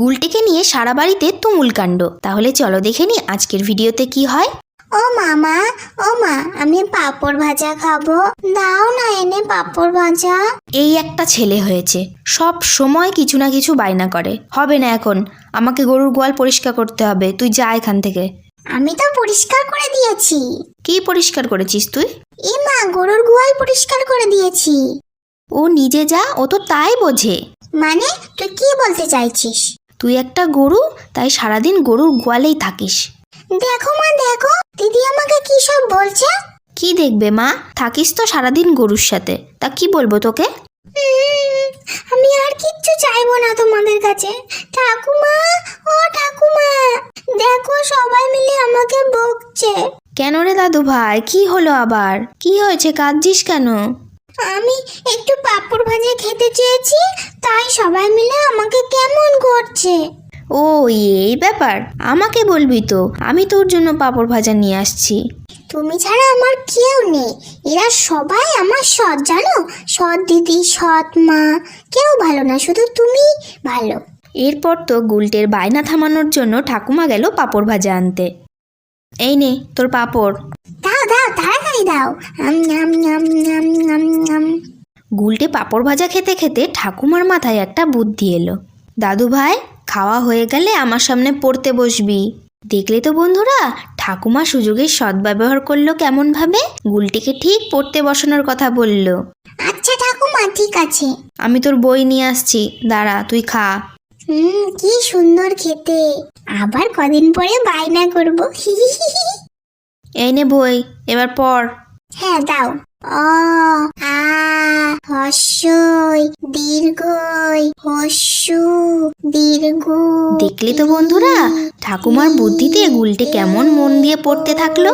গুলটিকে নিয়ে সারা বাড়িতে তুমুল কাণ্ড। তাহলে চলো দেখে নি আজকের ভিডিওতে কি হয়। ও মামা ও মা আমি পাঁপড় ভাজা খাব। দাও না এনে পাঁপড় ভাজা। এই একটা ছেলে হয়েছে সব সময় কিছু না কিছু বায়না করে। হবে না এখন আমাকে গরুর গোয়াল পরিষ্কার করতে হবে তুই যা এখান থেকে। আমি তো পরিষ্কার করে দিয়েছি। কি পরিষ্কার করেছিস তুই? এ মা গরুর গোয়াল পরিষ্কার করে দিয়েছি। ও নিজে যা ও তো তাই বোঝে। মানে তুই কি বলতে চাইছিস? তুই একটা গরু তাই সারাদিন গরুর গোয়ালেই থাকিস। দেখো মা দেখো দিদি আমাকে কি সব বলছে? কি দেখবে মা? থাকিস তো সারাদিন গরুর সাথে তা কি বলব তোকে? আমি আর কিচ্ছু চাইব না তোমাদের কাছে। ঠাকুমা ও ঠাকুমা দেখো সবাই মিলে আমাকে বকছে। কেন রে দাদু ভাই কি হলো আবার? কি হয়েছে কাঁদছিস কেন? আমি একটু পাপড় ভাজা খেতে চেয়েছি তাই সবাই মিলে আমাকে করছে? ও এই ব্যাপার। আমাকে বলবি তো আমি তোর জন্য পাঁপড় ভাজা নিয়ে আসছি। তুমি ছাড়া আমার কেউ নেই। এরা সবাই আমার সৎ জানো? সৎ দিদি সৎ মা। কেউ ভালো না শুধু তুমি ভালো। এরপর তো গুলটের বায়না থামানোর জন্য ঠাকুমা গেল পাঁপড় ভাজা আনতে। এই নে তোর পাঁপড়। দাও দাও তাড়াতাড়ি দাও। আম, আম, আম, আম, আম, আম। গুলটে পাঁপড় ভাজা খেতে খেতে ঠাকুমার মাথায় একটা বুদ্ধি এলো। দাদু ভাই খাওয়া হয়ে গেলে আমার সামনে পড়তে বসবি। দেখলে তো বন্ধুরা ঠাকুমা সুযোগের সদ্ব্যবহার করল কেমনভাবে? গুলটিকে ঠিক পড়তে বসানোর কথা বলল। আচ্ছা ঠাকুমা ঠিক আছে। আমি তোর বই নিয়ে আসছি দাঁড়া তুই খা। হুম কি সুন্দর খেতে। আবার কদিন পরে বায়না করব। এই নে বই এবার পড়। হ্যাঁ দাও। অ আ হস্যই দীর্ঘই হস্যু দীর্ঘ দেখলি তো বন্ধুরা ঠাকুমার বুদ্ধিতে গুলটে কেমন মন দিয়ে পড়তে থাকল?